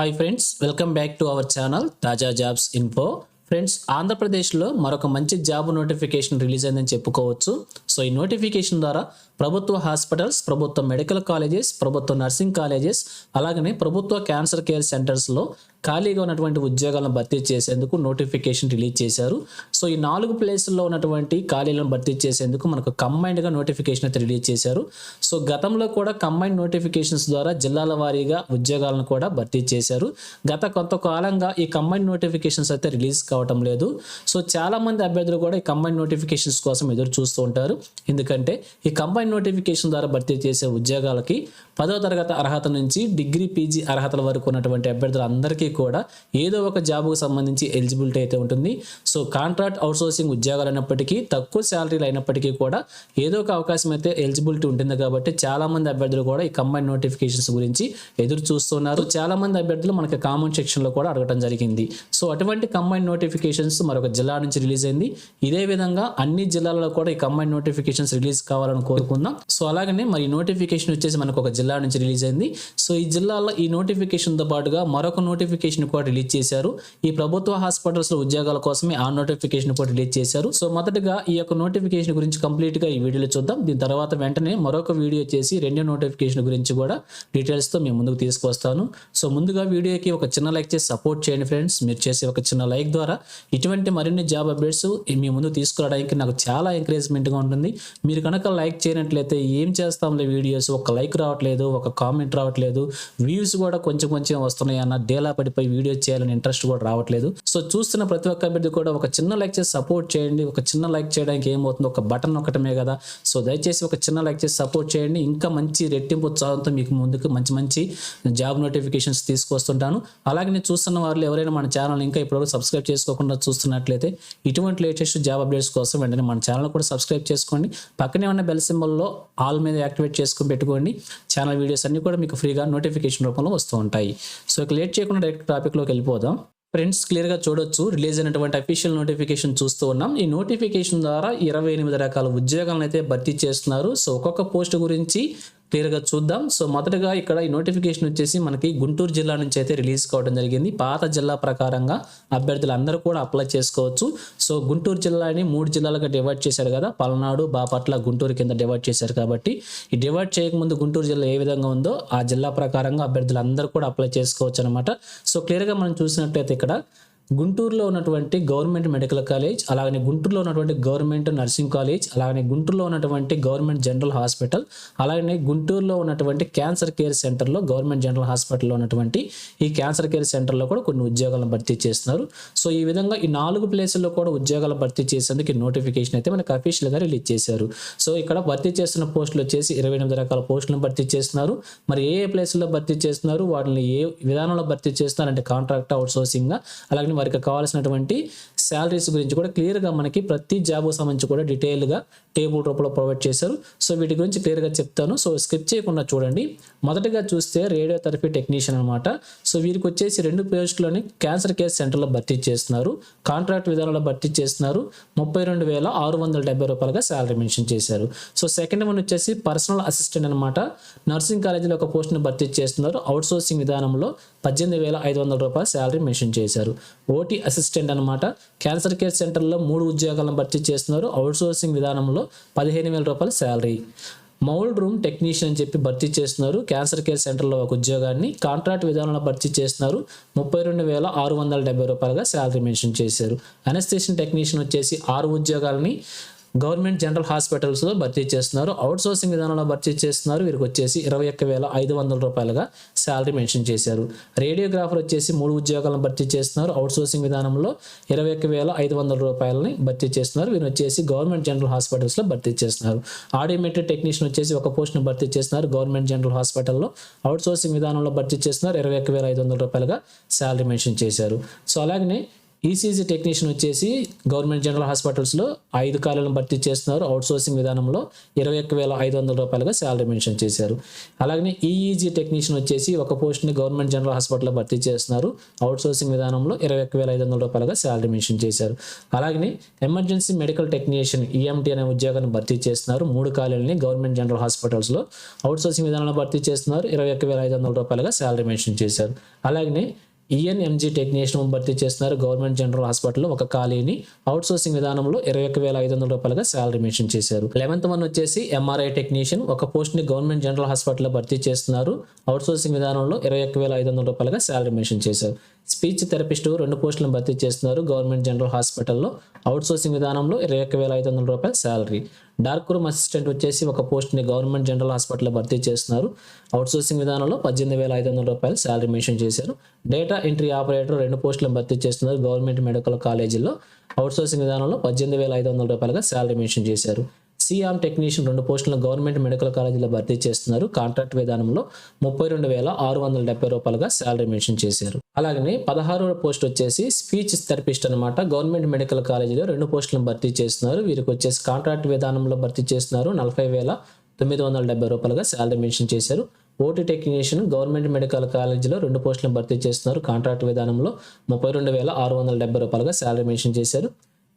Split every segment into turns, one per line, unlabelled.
Hi friends welcome back to our channel తాజా jobs info friends ఆంధ్రప్రదేశ్లో మరొక మంచి జాబ్ నోటిఫికేషన్ రిలీజ్ అయిందని చెప్పుకోవచ్చు. సో ఈ నోటిఫికేషన్ ద్వారా ప్రభుత్వ హాస్పిటల్స్ ప్రభుత్వ మెడికల్ కాలేజెస్ ప్రభుత్వ నర్సింగ్ కాలేజెస్ అలాగనే ప్రభుత్వ క్యాన్సర్ కేర్ సెంటర్స్లో ఖాళీగా ఉన్నటువంటి ఉద్యోగాలను భర్తీ చేసేందుకు నోటిఫికేషన్ రిలీజ్ చేశారు. సో ఈ నాలుగు ప్లేసుల్లో ఉన్నటువంటి ఖాళీలను భర్తీ చేసేందుకు మనకు కంబైన్డ్గా నోటిఫికేషన్ అయితే రిలీజ్ చేశారు. సో గతంలో కూడా కంబైన్డ్ నోటిఫికేషన్స్ ద్వారా జిల్లాల వారీగా ఉద్యోగాలను కూడా భర్తీ చేశారు. గత కొంతకాలంగా ఈ కంబైన్ నోటిఫికేషన్స్ అయితే రిలీజ్ కావటం లేదు. సో చాలా మంది అభ్యర్థులు కూడా ఈ కంబైన్ నోటిఫికేషన్స్ కోసం ఎదురు చూస్తూ ఉంటారు. ఎందుకంటే ఈ కంబైన్ నోటిఫికేషన్ ద్వారా భర్తీ చేసే ఉద్యోగాలకి పదో తరగతి అర్హత నుంచి డిగ్రీ పీజీ అర్హతల వరకు ఉన్నటువంటి అభ్యర్థులందరికీ కూడా ఏదో ఒక జాబ్కు సంబంధించి ఎలిజిబిలిటీ అయితే ఉంటుంది. సో కాంట్రాక్ట్ అవుట్సోర్సింగ్ ఉద్యోగాలు అయినప్పటికీ తక్కువ శాలరీలు అయినప్పటికీ కూడా ఏదో ఒక అవకాశం అయితే ఎలిజిబిలిటీ ఉంటుంది కాబట్టి చాలా మంది అభ్యర్థులు కూడా ఈ కంబైన్ నోటిఫికేషన్స్ గురించి ఎదురు చూస్తున్నారు. చాలామంది అభ్యర్థులు మనకి కామెంట్ సెక్షన్లో కూడా అడగడం జరిగింది. సో అటువంటి కంబైన్ నోటిఫికేషన్స్ మరొక జిల్లా నుంచి రిలీజ్ అయింది. ఇదే విధంగా అన్ని జిల్లాలలో కూడా ఈ కంబైన్ నోటిఫికేషన్స్ రిలీజ్ కావాలని కోరుకుందాం. సో అలాగనే మరి నోటిఫికేషన్ వచ్చేసి మనకు ఒక జిల్లా నుంచి రిలీజ్ అయింది. సో ఈ జిల్లాలో ఈ నోటిఫికేషన్తో పాటుగా మరొక నోటిఫికేషన్ కూడా రిలీజ్ చేశారు. ఈ ప్రభుత్వ హాస్పిటల్స్లో ఉద్యోగాల కోసమే ఆ నోటిఫికేషన్ కూడా రిలీజ్ చేశారు. సో మొదటగా ఈ యొక్క నోటిఫికేషన్ గురించి కంప్లీట్గా ఈ వీడియోలో చూద్దాం. దీని తర్వాత వెంటనే మరొక వీడియో చేసి రెండో నోటిఫికేషన్ గురించి కూడా డీటెయిల్స్తో మేము ముందుకు తీసుకొస్తాను సో ముందుగా వీడియోకి ఒక చిన్న లైక్ చేసి సపోర్ట్ చేయండి ఫ్రెండ్స్ మీరు చేసే ఒక చిన్న లైక్ ద్వారా ఇటువంటి మరిన్ని జాబ్ అప్డేట్స్ మీ ముందు తీసుకురావడానికి నాకు చాలా ఎంకరేజ్మెంట్గా ఉంటుంది. మీరు కనుక లైక్ చేయనట్లయితే ఏం చేస్తాంలే వీడియోస్? ఒక లైక్ రావట్లేదు ఒక కామెంట్ రావట్లేదు. వ్యూస్ కూడా కొంచెం కొంచెం వస్తున్నాయి అన్న డేలా పడిపోయి వీడియో చేయాలని ఇంట్రెస్ట్ కూడా రావట్లేదు. సో చూస్తున్న ప్రతి ఒక్క అభ్యర్థి కూడా ఒక చిన్న లైక్ చేసి సపోర్ట్ చేయండి. ఒక చిన్న లైక్ చేయడానికి ఏమవుతుంది ఒక బటన్ ఒకటమే కదా. సో దయచేసి ఒక చిన్న లైక్ చేసి సపోర్ట్ చేయండి. ఇంకా మంచి రెట్టింపు ఉత్సాహంతో మీకు ముందుకు మంచి మంచి జాబ్ నోటిఫికేషన్స్ తీసుకొస్తుంటాను. అలాగే నేను చూస్తున్న వాళ్ళు ఎవరైనా మన ఛానల్ ఇంకా ఇప్పటివరకు సబ్స్క్రైబ్ చేసుకోకుండా చూస్తున్నట్లయితే ఇటువంటి లేటెస్ట్ జాబ్ అప్డేట్స్ కోసం వెంటనే మన ఛానల్ కూడా సబ్స్క్రైబ్ చేసుకోండి. పక్కనే ఉన్న బెల్ సింబల్లో ఆల్ మీద యాక్టివేట్ చేసుకుని పెట్టుకోండి. ఛానల్ వీడియోస్ అన్ని కూడా మీకు ఫ్రీగా నోటిఫికేషన్ రూపంలో వస్తూ ఉంటాయి. సో ఇక లేట్ చేయకుండా డైరెక్ట్ టాపిక్లోకి వెళ్ళిపోదాం. ఫ్రెండ్స్ క్లియర్గా చూడొచ్చు. రిలీజ్ అయినటువంటి అఫీషియల్ నోటిఫికేషన్ చూస్తూ ఉన్నాం. ఈ నోటిఫికేషన్ ద్వారా ఇరవై ఎనిమిది రకాల ఉద్యోగాలను అయితే భర్తీ చేస్తున్నారు. సో ఒక్కొక్క పోస్ట్ గురించి క్లియర్గా చూద్దాం. సో మొదటగా ఇక్కడ ఈ నోటిఫికేషన్ వచ్చేసి మనకి గుంటూరు జిల్లా నుంచి అయితే రిలీజ్ కావడం జరిగింది. పాత జిల్లా ప్రకారంగా అభ్యర్థులు అందరూ కూడా అప్లై చేసుకోవచ్చు. సో గుంటూరు జిల్లాని మూడు జిల్లాలుగా డివైడ్ చేశారు కదా. పల్నాడు బాపట్ల గుంటూరు కింద డివైడ్ చేశారు కాబట్టి ఈ డివైడ్ చేయకముందు గుంటూరు జిల్లా ఏ విధంగా ఉందో ఆ జిల్లా ప్రకారంగా అభ్యర్థులు అందరూ కూడా అప్లై చేసుకోవచ్చు అనమాట సో క్లియర్గా మనం చూసినట్లయితే ఇక్కడ గుంటూరులో ఉన్నటువంటి గవర్నమెంట్ మెడికల్ కాలేజ్ అలాగనే గుంటూరులో ఉన్నటువంటి గవర్నమెంట్ నర్సింగ్ కాలేజ్ అలాగనే గుంటూరులో ఉన్నటువంటి గవర్నమెంట్ జనరల్ హాస్పిటల్ అలాగనే గుంటూరులో ఉన్నటువంటి క్యాన్సర్ కేర్ సెంటర్లో గవర్నమెంట్ జనరల్ హాస్పిటల్లో ఉన్నటువంటి ఈ క్యాన్సర్ కేర్ సెంటర్లో కూడా కొన్ని ఉద్యోగాలను భర్తీ చేస్తున్నారు. సో ఈ విధంగా ఈ నాలుగు ప్లేసుల్లో కూడా ఉద్యోగాలు భర్తీ చేసేందుకు నోటిఫికేషన్ అయితే మనకు అఫీషియల్గా రిలీజ్ చేశారు. సో ఇక్కడ భర్తీ చేస్తున్న పోస్టులు వచ్చేసి ఇరవై ఎనిమిది రకాల పోస్టులను భర్తీ చేస్తున్నారు. మరి ఏ ఏ ప్లేసుల్లో భర్తీ చేస్తున్నారు? వాటిని ఏ విధానంలో భర్తీ చేస్తున్నారు? అంటే కాంట్రాక్ట్ అవుట్ సోర్సింగ్ అలాగే వారికి కావాల్సినటువంటి శాలరీస్ గురించి కూడా క్లియర్గా మనకి ప్రతి జాబ్ సంబంధించి కూడా డీటెయిల్గా టేబుల్ రూపంలో ప్రొవైడ్ చేశారు. సో వీటి గురించి క్లియర్గా చెప్తాను. సో స్కిప్ చేయకుండా చూడండి. మొదటగా చూస్తే రేడియోథెరపీ టెక్నీషియన్ అనమాట సో వీరికి వచ్చేసి రెండు పోస్టులని క్యాన్సర్ కేర్ సెంటర్లో భర్తీ చేస్తున్నారు. కాంట్రాక్ట్ విధానంలో భర్తీ చేస్తున్నారు. ముప్పై రెండు వేల ఆరు వందల డెబ్బై రూపాయలుగా శాలరీ మెన్షన్ చేశారు. సో సెకండ్ వన్ వచ్చేసి పర్సనల్ అసిస్టెంట్ అనమాట నర్సింగ్ కాలేజీలో ఒక పోస్ట్ని భర్తీ చేస్తున్నారు. అవుట్ సోర్సింగ్ విధానంలో పద్దెనిమిది వేల ఐదు వందల రూపాయల శాలరీ మెన్షన్ చేశారు. ఓటీ అసిస్టెంట్ అనమాట క్యాన్సర్ కేర్ సెంటర్లో మూడు ఉద్యోగాలను భర్తీ చేస్తున్నారు. అవుట్ సోర్సింగ్ విధానంలో పదిహేను వేల రూపాయల శాలరీ. మౌల్డ్ రూమ్ టెక్నీషియన్ అని చెప్పి భర్తీ చేస్తున్నారు. క్యాన్సర్ కేర్ సెంటర్లో ఒక ఉద్యోగాన్ని కాంట్రాక్ట్ విధానంలో భర్తీ చేస్తున్నారు. ముప్పై రెండు వేల ఆరు వందల డెబ్బై రూపాయలుగా శాలరీ మెన్షన్ చేశారు. అనస్థేషన్ టెక్నీషియన్ వచ్చేసి ఆరు ఉద్యోగాలని గవర్నమెంట్ జనరల్ హాస్పిటల్స్లో భర్తీ చేస్తున్నారు. అవుట్ సోర్సింగ్ విధానంలో భర్తీ చేస్తున్నారు. వీరికి వచ్చేసి ఇరవై ఒక్క వేల ఐదు వందల రూపాయలుగా శాలరీ మెన్షన్ చేశారు. రేడియోగ్రాఫర్ వచ్చేసి మూడు ఉద్యోగాలను భర్తీ చేస్తున్నారు. అవుట్ సోర్సింగ్ విధానంలో ఇరవై ఒక్క వేల ఐదు వందల రూపాయలని భర్తీ చేస్తున్నారు. వీరు వచ్చేసి గవర్నమెంట్ జనరల్ హాస్పిటల్స్లో భర్తీ చేస్తున్నారు. ఆడియోమెట్రిక్ టెక్నీషియన్ వచ్చేసి ఒక పోస్ట్ని భర్తీ చేస్తున్నారు. గవర్నమెంట్ జనరల్ హాస్పిటల్లో అవుట్ సోర్సింగ్ విధానంలో భర్తీ చేస్తున్నారు. ఇరవై ఒక్క వేల ఐదు వందల రూపాయలుగా శాలరీ మెన్షన్ చేశారు. సో అలాగనే ఈసీజీ టెక్నీషియన్ వచ్చేసి గవర్నమెంట్ జనరల్ హాస్పిటల్స్లో ఐదు ఖాళీలను భర్తీ చేస్తున్నారు. అవుట్ సోర్సింగ్ విధానంలో ఇరవై ఒక్క వేల ఐదు వందల రూపాయలుగా శాలరీ మెన్షన్ చేశారు. అలాగే ఈఈజీ టెక్నీషియన్ వచ్చేసి ఒక పోస్ట్ని గవర్నమెంట్ జనరల్ హాస్పిటల్లో భర్తీ చేస్తున్నారు. అవుట్ సోర్సింగ్ విధానంలో ఇరవై ఒక్క వేల ఐదు వందల రూపాయలుగా శాలరీ మెన్షన్ చేశారు. అలాగే ఎమర్జెన్సీ మెడికల్ టెక్నీషియన్ ఈఎంటీ అనే ఉద్యోగాన్ని భర్తీ చేస్తున్నారు. మూడు ఖాళీలని గవర్నమెంట్ జనరల్ హాస్పిటల్స్లో అవుట్ సోర్సింగ్ విధానంలో భర్తీ చేస్తున్నారు. ఇరవై ఒక్క వేల ఐదు వందల రూపాయలుగా శాలరీ మెన్షన్ చేశారు. అలాగే ఈఎన్ఎంజీ టెక్నీషియన్ భర్తీ చేస్తున్నారు. గవర్నమెంట్ జనరల్ హాస్పిటల్లో ఒక ఖాళీని అవుట్ సోర్సింగ్ విధానంలో ఇరవై ఒక్క వేల ఐదు వందల రూపాయలుగా శాలరీ మెన్షన్ చేశారు. లెవెంత్ వన్ వచ్చేసి ఎంఆర్ఐ టెక్నీషియన్ ఒక పోస్ట్ని గవర్నమెంట్ జనరల్ హాస్పిటల్లో భర్తీ చేస్తున్నారు. అవుట్ సోర్సింగ్ విధానంలో ఇరవై ఒక్క వేల ఐదు వందల రూపాయలుగా శాలరీ మెన్షన్ చేశారు. స్పీచ్ థెరపిస్ట్ రెండు పోస్టులను భర్తీ చేస్తున్నారు. గవర్నమెంట్ జనరల్ హాస్పిటల్లో అవుట్ సోర్సింగ్ విధానంలో ఇరవై ఒక్క వేల ఐదు వందల రూపాయల శాలరీ. డార్క్ రూమ్ అసిస్టెంట్ వచ్చేసి ఒక పోస్ట్ని గవర్నమెంట్ జనరల్ హాస్పిటల్లో భర్తీ చేస్తున్నారు. అవుట్ సోర్సింగ్ విధానంలో పద్దెనిమిది వేల ఐదు వందల రూపాయలు శాలరీ మెన్షన్ చేశారు. డేటా ఎంట్రీ ఆపరేటర్ రెండు పోస్టులను భర్తీ చేస్తున్నారు గవర్నమెంట్ మెడికల్ కాలేజీలో అవుట్ సోర్సింగ్ విధానంలో పద్దెనిమిది వేల ఐదు వందల రూపాయలుగా శాలరీ మెన్షన్ చేశారు. సిఆర్ టెక్నీషియన్ రెండు పోస్టులను గవర్నమెంట్ మెడికల్ కాలేజీలో భర్తీ చేస్తున్నారు. కాంట్రాక్ట్ విధానంలో ముప్పై రెండు వేల ఆరు వందల డెబ్బై రూపాయలుగా శాలరీ మెన్షన్ చేశారు. అలాగనే పదహారవ పోస్ట్ వచ్చేసి స్పీచ్ థెరపిస్ట్ అనమాట గవర్నమెంట్ మెడికల్ కాలేజీలో రెండు పోస్టులను భర్తీ చేస్తున్నారు. వీరికి వచ్చేసి కాంట్రాక్ట్ విధానంలో భర్తీ చేస్తున్నారు. నలభై వేల తొమ్మిది వందల డెబ్బై రూపాయలుగా శాలరీ మెన్షన్ చేశారు. ఓటీ టెక్నీషియన్ గవర్నమెంట్ మెడికల్ కాలేజీలో రెండు పోస్టులను భర్తీ చేస్తున్నారు. కాంట్రాక్ట్ విధానంలో ముప్పై రెండు వేల ఆరు వందల డెబ్బై రూపాయలుగా శాలరీ మెన్షన్ చేశారు.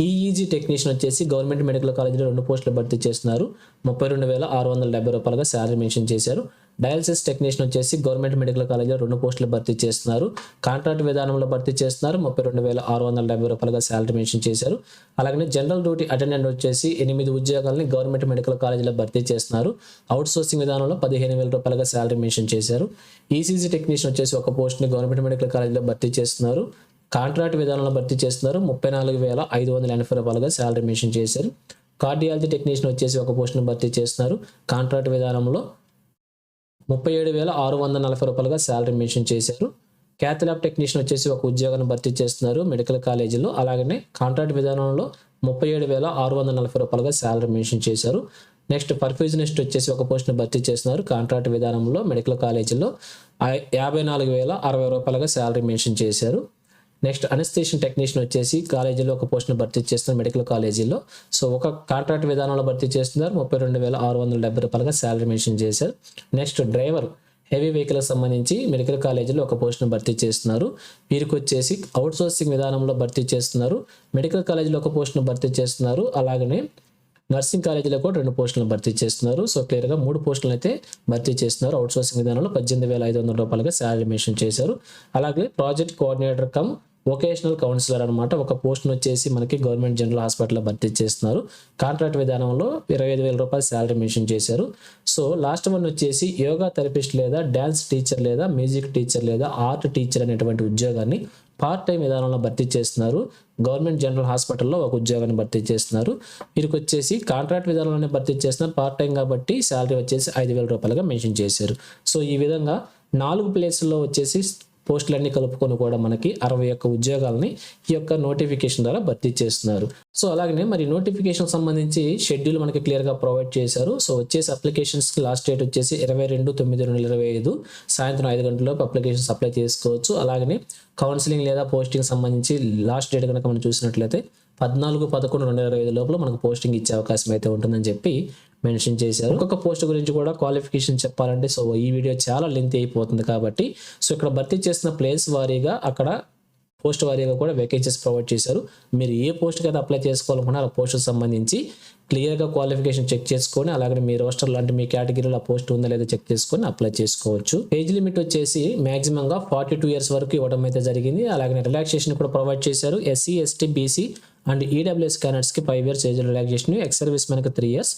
ఈఈజీ టెక్నీషియన్ వచ్చేసి గవర్నమెంట్ మెడికల్ కాలేజీలో రెండు పోస్టులు భర్తీ చేస్తున్నారు. ముప్పై రెండు వేల ఆరు వందల డెబ్బై రూపాయలుగా శాలరీ మెన్షన్ చేశారు. డయాలసిస్ టెక్నీషియన్ వచ్చేసి గవర్నమెంట్ మెడికల్ కాలేజీలో రెండు పోస్టులు భర్తీ చేస్తున్నారు. కాంట్రాక్ట్ విధానంలో భర్తీ చేస్తున్నారు. ముప్పై రెండు వేల ఆరు వందల డెబ్బై రూపాయలుగా శాలరీ మెన్షన్ చేశారు. అలాగే జనరల్ డ్యూటీ అటెండెంట్ వచ్చేసి ఎనిమిది ఉద్యోగాలని గవర్నమెంట్ మెడికల్ కాలేజీలో భర్తీ చేస్తున్నారు. అవుట్ సోర్సింగ్ విధానంలో పదిహేను వేల రూపాయలుగా శాలరీ మెన్షన్ చేశారు. ఈసీజీ టెక్నీషియన్ వచ్చేసి ఒక పోస్ట్ని గవర్నమెంట్ మెడికల్ కాలేజీలో భర్తీ చేస్తున్నారు. కాంట్రాక్ట్ విధానంలో భర్తీ చేస్తున్నారు. ముప్పై నాలుగు వేల ఐదు వందల ఎనభై రూపాయలుగా శాలరీ మెన్షన్ చేశారు. కార్డియాలజీ టెక్నీషియన్ వచ్చేసి ఒక పోస్ట్ను భర్తీ చేస్తున్నారు. కాంట్రాక్ట్ విధానంలో ముప్పై ఏడు వేల ఆరు వందల నలభై రూపాయలుగా శాలరీ మెన్షన్ చేశారు. క్యాథలాబ్ టెక్నీషియన్ వచ్చేసి ఒక ఉద్యోగాన్ని భర్తీ చేస్తున్నారు మెడికల్ కాలేజీలో. అలాగనే కాంట్రాక్ట్ విధానంలో ముప్పై ఏడు వేల ఆరు వందల నలభై రూపాయలుగా శాలరీ మెన్షన్ చేశారు. నెక్స్ట్ పర్ఫ్యూజనిస్ట్ వచ్చేసి ఒక పోస్ట్ని భర్తీ చేస్తున్నారు కాంట్రాక్ట్ విధానంలో మెడికల్ కాలేజీలో. యాభై నాలుగు వేల అరవై రూపాయలుగా శాలరీ మెన్షన్ చేశారు. నెక్స్ట్ అనస్థేషన్ టెక్నీషియన్ వచ్చేసి కాలేజీలో ఒక పోస్టును భర్తీ చేస్తున్నారు మెడికల్ కాలేజీలో. సో ఒక కాంట్రాక్ట్ విధానంలో భర్తీ చేస్తున్నారు ముప్పై రెండు వేల ఆరు వందల డెబ్బై రూపాయలుగా శాలరీ మెన్షన్ చేశారు. నెక్స్ట్ డ్రైవర్ హెవీ వెహికల్కి సంబంధించి మెడికల్ కాలేజీలో ఒక పోస్ట్ను భర్తీ చేస్తున్నారు. వీరికి వచ్చేసి అవుట్సోర్సింగ్ విధానంలో భర్తీ చేస్తున్నారు. మెడికల్ కాలేజీలో ఒక పోస్ట్ను భర్తీ చేస్తున్నారు. అలాగనే నర్సింగ్ కాలేజీలో కూడా రెండు పోస్టులను భర్తీ చేస్తున్నారు. సో క్లియర్గా మూడు పోస్టులను అయితే భర్తీ చేస్తున్నారు. అవుట్ సోర్సింగ్ విధానంలో పద్దెనిమిది వేల ఐదు వందల రూపాయలుగా శాలరీ మెన్షన్ చేశారు. అలాగే project coordinator cum vocational counsellor అనమాట ఒక పోస్ట్ను వచ్చేసి మనకి గవర్నమెంట్ జనరల్ హాస్పిటల్లో భర్తీ చేస్తున్నారు. కాంట్రాక్ట్ విధానంలో ఇరవై ఐదు వేల రూపాయలు శాలరీ మెన్షన్ చేశారు. సో లాస్ట్ వన్ వచ్చేసి యోగా థెరపిస్ట్ లేదా డ్యాన్స్ టీచర్ లేదా మ్యూజిక్ టీచర్ లేదా ఆర్ట్ టీచర్ అనేటువంటి ఉద్యోగాన్ని పార్ట్ టైం విధానంలో భర్తీ చేస్తున్నారు. గవర్నమెంట్ జనరల్ హాస్పిటల్లో ఒక ఉద్యోగాన్ని భర్తీ చేస్తున్నారు. వీరికి వచ్చేసి కాంట్రాక్ట్ విధానంలోనే భర్తీ చేస్తున్నారు. పార్ట్ టైం కాబట్టి శాలరీ వచ్చేసి ఐదు వేల రూపాయలుగా మెన్షన్ చేశారు. సో ఈ విధంగా నాలుగు ప్లేసుల్లో వచ్చేసి పోస్టులన్నీ కలుపుకొని కూడా మనకి అరవై ఒక్క ఉద్యోగాలని ఈ యొక్క నోటిఫికేషన్ ద్వారా భర్తీ చేస్తున్నారు. సో అలాగనే మరి నోటిఫికేషన్ సంబంధించి షెడ్యూల్ మనకి క్లియర్గా ప్రొవైడ్ చేశారు. సో వచ్చేసి అప్లికేషన్స్కి లాస్ట్ డేట్ వచ్చేసి ఇరవై రెండు తొమ్మిది రెండు ఇరవై ఐదు. సాయంత్రం ఐదు గంటలలోపు అప్లికేషన్స్ అప్లై చేసుకోవచ్చు. అలాగనే కౌన్సిలింగ్ లేదా పోస్టింగ్ సంబంధించి లాస్ట్ డేట్ కనుక మనం చూసినట్లయితే పద్నాలుగు పదకొండు రెండు ఇరవై ఐదు లోపల మనకు పోస్టింగ్ ఇచ్చే అవకాశం అయితే ఉంటుందని చెప్పి మెన్షన్ చేశారు. ఒక్కొక్క పోస్ట్ గురించి కూడా క్వాలిఫికేషన్ చెప్పాలంటే సో ఈ వీడియో చాలా లెంత్ అయిపోతుంది కాబట్టి సో ఇక్కడ భర్తీ చేసిన ప్లేస్ వారీగా అక్కడ పోస్ట్ వారీగా కూడా వేకెన్సీస్ ప్రొవైడ్ చేశారు. మీరు ఏ పోస్ట్కి అయితే అప్లై చేసుకోవాలనుకున్నారో ఆ పోస్ట్కి సంబంధించి క్లియర్గా క్వాలిఫికేషన్ చెక్ చేసుకొని అలాగే మీ రోస్టర్ లాంటి మీ కేటగిరీలో ఆ పోస్ట్ ఉందా లేదా చెక్ చేసుకొని అప్లై చేసుకోవచ్చు. ఏజ్ లిమిట్ వచ్చేసి మాక్సిమంగా ఫార్టీ టూ ఇయర్స్ వరకు ఇవ్వడం అయితే జరిగింది. అలాగే రిలాక్సేషన్ కూడా ప్రొవైడ్ చేశారు. SC ST BC and EWS క్యానర్స్కి five years age relaxation ex service మనకి త్రీ ఇయర్స్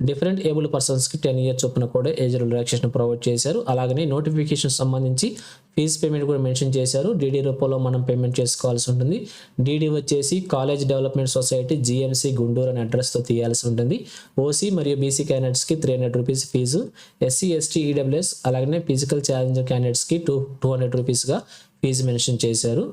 డిఫరెంట్ ఏబుల్ పర్సన్స్కి టెన్ ఇయర్స్ చొప్పున కూడా ఏజ్ రిలాక్సేషన్ ప్రొవైడ్ చేశారు. అలాగనే నోటిఫికేషన్ సంబంధించి ఫీజ్ పేమెంట్ కూడా మెన్షన్ చేశారు. డీడీ రూపంలో మనం పేమెంట్ చేసుకోవాల్సి ఉంటుంది. డీడీ వచ్చేసి college development society GMC Guntur అనే అడ్రస్తో తీయాల్సి ఉంటుంది. ఓసీ మరియు బీసీ క్యాండిడేట్స్కి three hundred rupees fee SC ST EWS అలాగనే ఫిజికల్ ఛాలెంజ్ క్యాండిడేట్స్కి టూ టూ హండ్రెడ్ రూపీస్గా ఫీజు మెన్షన్ చేశారు.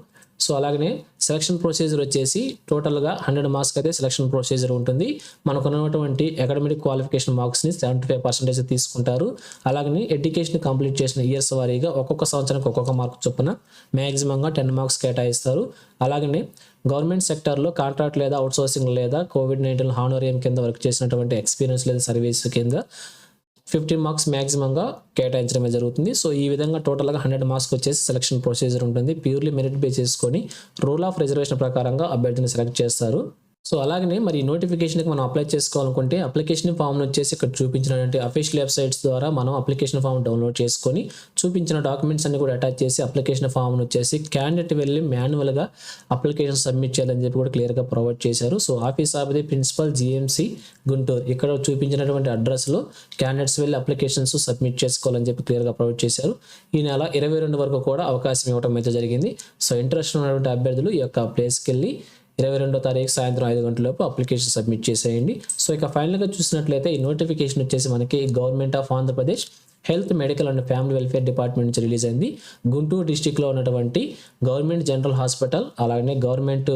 సో అలాగనే సెలక్షన్ ప్రొసీజర్ వచ్చేసి టోటల్గా హండ్రెడ్ మార్క్స్కి అయితే సెలక్షన్ ప్రొసీజర్ ఉంటుంది. మనకు ఉన్నటువంటి అకాడమిక్ క్వాలిఫికేషన్ మార్క్స్ని సెవెంటీ ఫైవ్ పర్సెంటేజ్ తీసుకుంటారు. అలాగనే ఎడ్యుకేషన్ కంప్లీట్ చేసిన ఇయర్స్ వారీగా ఒక్కొక్క సంవత్సరానికి ఒక్కొక్క మార్క్ చొప్పున మ్యాక్సిమంగా టెన్ మార్క్స్ కేటాయిస్తారు. అలాగనే గవర్నమెంట్ సెక్టార్లో కాంట్రాక్ట్ లేదా అవుట్సోర్సింగ్ లేదా కోవిడ్ నైన్టీన్ హానోరియం కింద వర్క్ చేసినటువంటి ఎక్స్పీరియన్స్ లేదా సర్వీస్ కింద ఫిఫ్టీన్ మార్క్స్ మ్యాక్సిమంగా కేటాయించడమే జరుగుతుంది. సో ఈ విధంగా టోటల్గా హండ్రెడ్ మార్క్స్ వచ్చేసి సెలక్షన్ ప్రొసీజర్ ఉంటుంది. ప్యూర్లీ మెరిట్ బేస్ చేసుకొని రూల్ ఆఫ్ రిజర్వేషన్ ప్రకారంగా అభ్యర్థిని సెలెక్ట్ చేస్తారు. సో అలాగనే మరి ఈ నోటిఫికేషన్కి మనం అప్లై చేసుకోవాలనుకుంటే అప్లికేషన్ ఫామ్ను వచ్చేసి ఇక్కడ చూపించినటువంటి అఫీషియల్ వెబ్సైట్స్ ద్వారా మనం అప్లికేషన్ ఫామ్ డౌన్లోడ్ చేసుకొని చూపించిన డాక్యుమెంట్స్ అన్ని కూడా అటాచ్ చేసి అప్లికేషన్ ఫామ్ను వచ్చేసి క్యాండిడేట్ వెళ్ళి మాన్యువల్గా అప్లికేషన్ సబ్మిట్ చేయాలని చెప్పి కూడా క్లియర్గా ప్రొవైడ్ చేశారు. So office of the principal GMC Guntur ఇక్కడ చూపించినటువంటి అడ్రస్లో క్యాండిడేట్స్ వెళ్ళి అప్లికేషన్స్ సబ్మిట్ చేసుకోవాలని చెప్పి క్లియర్గా ప్రొవైడ్ చేశారు. ఈ నెల ఇరవై రెండు వరకు కూడా అవకాశం ఇవ్వడం అయితే జరిగింది. సో ఇంట్రెస్ట్ ఉన్నటువంటి అభ్యర్థులు ఈ యొక్క ప్లేస్కి వెళ్ళి ఇరవై రెండో తారీఖు సాయంత్రం ఐదు గంటలలోపు అప్లికేషన్ సబ్మిట్ చేసేయండి. సో ఇక ఫైనల్గా చూసినట్లయితే ఈ నోటిఫికేషన్ వచ్చేసి మనకి government of Andhra Pradesh health medical and family welfare department నుంచి రిలీజ్ అయింది. గుంటూరు డిస్టిక్లో ఉన్నటువంటి గవర్నమెంట్ జనరల్ హాస్పిటల్ అలాగనే government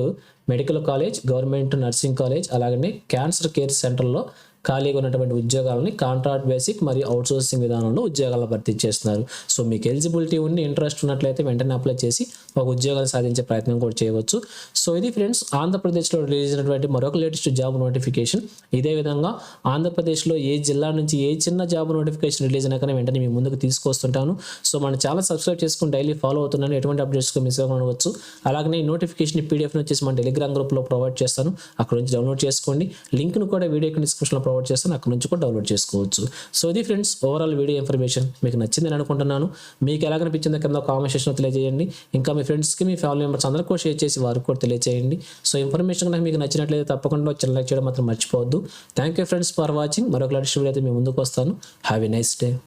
medical college government nursing college అలాగనే క్యాన్సర్ కేర్ సెంటర్లో ఖాళీగా ఉన్నటువంటి ఉద్యోగాలని కాంట్రాక్ట్ బేసిక్ మరియు అవుట్సోర్సింగ్ విధానంలో ఉద్యోగాల భర్తీ చేస్తున్నారు. సో మీకు ఎలిజిబిలిటీ ఉండి ఇంట్రెస్ట్ ఉన్నట్లయితే వెంటనే అప్లై చేసి ఒక ఉద్యోగాలు సాధించే ప్రయత్నం కూడా చేయవచ్చు. సో ఇది ఫ్రెండ్స్ ఆంధ్రప్రదేశ్లో రిలీజ్ అయినటువంటి మరొక లేటెస్ట్ జాబ్ నోటిఫికేషన్ ఇదే విధంగా ఆంధ్రప్రదేశ్లో ఏ జిల్లా నుంచి ఏ చిన్న జాబ్ నోటిఫికేషన్ రిలీజ్ అయినా వెంటనే మీ ముందుకు తీసుకొస్తుంటాను. సో మన ఛానల్ సబ్స్క్రైబ్ చేసుకుని డైలీ ఫాలో అవుతున్నాను. ఎటువంటి అప్డేట్స్కి మిస్ అవ్వవచ్చు అలాగే ఈ నోటిఫికేషన్ పీడిఎఫ్ వచ్చేసి మన టెలిగ్రామ్ గ్రూప్లో ప్రొవైడ్ చేస్తాను. అక్కడ నుంచి డౌన్లోడ్ చేసుకోండి. లింక్ను కూడా వీడియో డిస్క్రిప్షన్లో ప్రొవైడ్ చేస్తాను అక్కడ నుంచి కూడా డౌన్లోడ్ చేసుకోవచ్చు. సో ఇది ఫ్రెండ్స్ ఓవరాల్ వీడియో ఇన్ఫర్మేషన్ మీకు నచ్చిందని అనుకుంటున్నాను. మీకు ఎలా కనిపించిందో కింద కామెంట్ సెక్షన్లో తెలియజేయండి. ఇంకా మీ ఫ్రెండ్స్కి మీ ఫ్యామిలీ మెంబర్స్ అందరికీ కూడా షేర్ చేసి వారికి కూడా తెలియజేయండి సో ఇన్ఫర్మేషన్ కనుక మీకు నచ్చినట్లయితే తప్పకుండా చిన్న లైక్ చేయడం మాత్రం మర్చిపోవద్దు. Thank you friends for watching మరొక లాంటి వీడియో అయితే మీ ముందుకు వస్తాను. Have a nice day